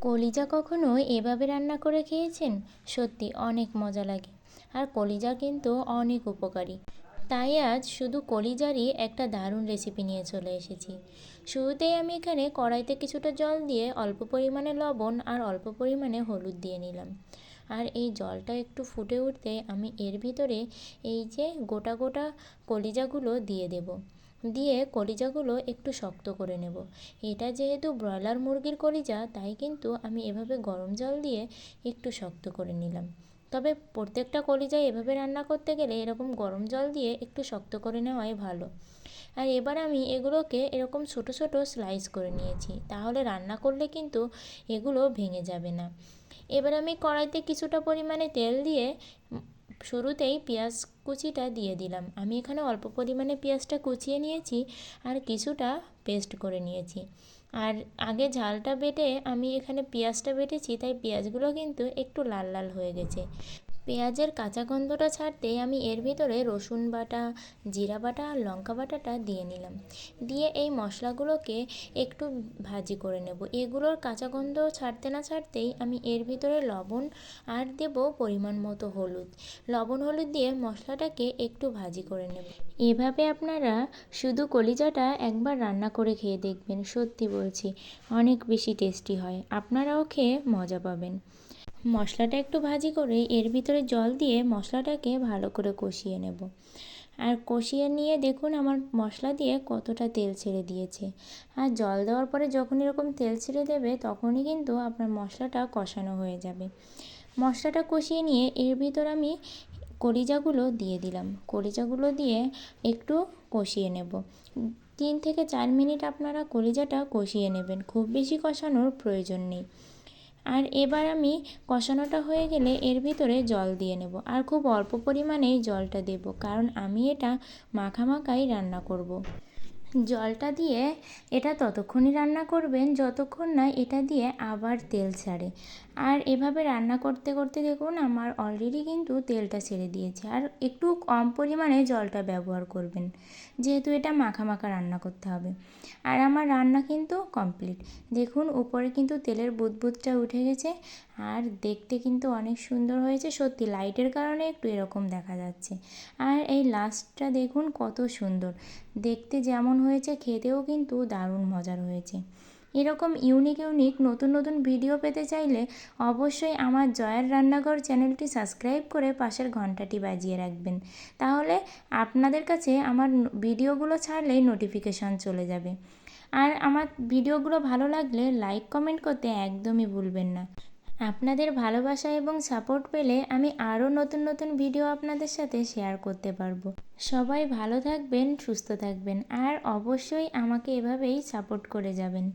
কলিজা কখনো এভাবে রান্না করে খেয়েছেন? সত্যি অনেক মজা লাগে। আর কলিজা কিন্তু অনেক উপকারী। তাই আজ শুধু কলিজারই একটা দারুণ রেসিপি নিয়ে চলে এসেছি। শুরুতেই আমি এখানে কড়াইতে কিছুটা জল দিয়ে অল্প পরিমাণে লবণ আর অল্প পরিমাণে হলুদ দিয়ে নিলাম। আর এই জলটা একটু ফুটে উঠতে আমি এর ভিতরে এই যে গোটা গোটা কলিজাগুলো দিয়ে দেবো। দিয়ে কলিজাগুলো একটু শক্ত করে নেব। এটা যেহেতু ব্রয়লার মুরগির কলিজা, তাই কিন্তু আমি এভাবে গরম জল দিয়ে একটু শক্ত করে নিলাম। তবে প্রত্যেকটা কলিজা এভাবে রান্না করতে গেলে এরকম গরম জল দিয়ে একটু শক্ত করে নেওয়াই ভালো। আর এবার আমি এগুলোকে এরকম ছোটো ছোটো স্লাইস করে নিয়েছি। তাহলে রান্না করলে কিন্তু এগুলো ভেঙে যাবে না। এবার আমি কড়াইতে কিছুটা পরিমাণে তেল দিয়ে শুরুতেই পেঁয়াজ কুচিটা দিয়ে দিলাম। আমি এখানে অল্প পরিমাণে পেঁয়াজটা কুচিয়ে নিয়েছি আর কিছুটা পেস্ট করে নিয়েছি। আর আগে ঝালটা বেটে আমি এখানে পেঁয়াজটা বেটেছি, তাই পেঁয়াজগুলো কিন্তু একটু লাল লাল হয়ে গেছে। পেঁয়াজের কাঁচা গন্ধটা ছাড়তেই আমি এর ভিতরে রসুন বাটা, জিরা বাটা আর লঙ্কা বাটাটা দিয়ে নিলাম। দিয়ে এই মশলাগুলোকে একটু ভাজি করে নেব। এগুলোর কাঁচা গন্ধ ছাড়তে না ছাড়তেই আমি এর ভিতরে লবণ আর দেব পরিমাণ মতো হলুদ। লবণ হলুদ দিয়ে মশলাটাকে একটু ভাজি করে নেব। এভাবে আপনারা শুধু কলিজাটা একবার রান্না করে খেয়ে দেখবেন, সত্যি বলছি। অনেক বেশি টেস্টি হয়। আপনারাও খেয়ে মজা পাবেন। মশলাটা একটু ভাজি করে এর ভিতরে জল দিয়ে মশলাটাকে ভালো করে কষিয়ে নেব। আর কষিয়ে নিয়ে দেখুন আমার মশলা দিয়ে কতটা তেল ছেড়ে দিয়েছে। আর জল দেওয়ার পরে যখন এরকম তেল ছেড়ে দেবে তখনই কিন্তু আপনার মশলাটা কষানো হয়ে যাবে। মশলাটা কষিয়ে নিয়ে এর ভিতর আমি কলিজাগুলো দিয়ে দিলাম। কলিজাগুলো দিয়ে একটু কষিয়ে নেব। তিন থেকে চার মিনিট আপনারা কলিজাটা কষিয়ে নেবেন। খুব বেশি কষানোর প্রয়োজন নেই। আর এবার আমি কষানোটা হয়ে গেলে এর ভিতরে জল দিয়ে নেব আর খুব অল্প পরিমাণেই জলটা দেব, কারণ আমি এটা মাখামাখাই রান্না করব। জলটা দিয়ে এটা ততক্ষণই রান্না করবেন, যতক্ষণ না এটা দিয়ে আবার তেল ছাড়ে। আর এভাবে রান্না করতে করতে দেখুন আমার অলরেডি কিন্তু তেলটা ছেড়ে দিয়েছে। আর একটু কম পরিমাণে জলটা ব্যবহার করবেন, যেহেতু এটা মাখা মাখা রান্না করতে হবে। আর আমার রান্না কিন্তু কমপ্লিট দেখুন উপরে কিন্তু তেলের বুদবুদটা উঠে গেছে, আর দেখতে কিন্তু অনেক সুন্দর হয়েছে। সত্যি লাইটের কারণে একটু এরকম দেখা যাচ্ছে। আর এই লাস্টটা দেখুন কত সুন্দর। দেখতে যেমন হয়েছে, খেতেও কিন্তু দারুণ মজার হয়েছে। এরকম ইউনিক ইউনিক নতুন নতুন ভিডিও পেতে চাইলে অবশ্যই আমার জয়ের রান্নাঘর চ্যানেলটি সাবস্ক্রাইব করে পাশের ঘন্টাটি বাজিয়ে রাখবেন। তাহলে আপনাদের কাছে আমার ভিডিওগুলো ছাড়লেই নোটিফিকেশান চলে যাবে। আর আমার ভিডিওগুলো ভালো লাগলে লাইক কমেন্ট করতে একদমই ভুলবেন না। আপনাদের ভালোবাসা এবং সাপোর্ট পেলে আমি আরও নতুন নতুন ভিডিও আপনাদের সাথে শেয়ার করতে পারব। সবাই ভালো থাকবেন, সুস্থ থাকবেন, আর অবশ্যই আমাকে এভাবেই সাপোর্ট করে যাবেন।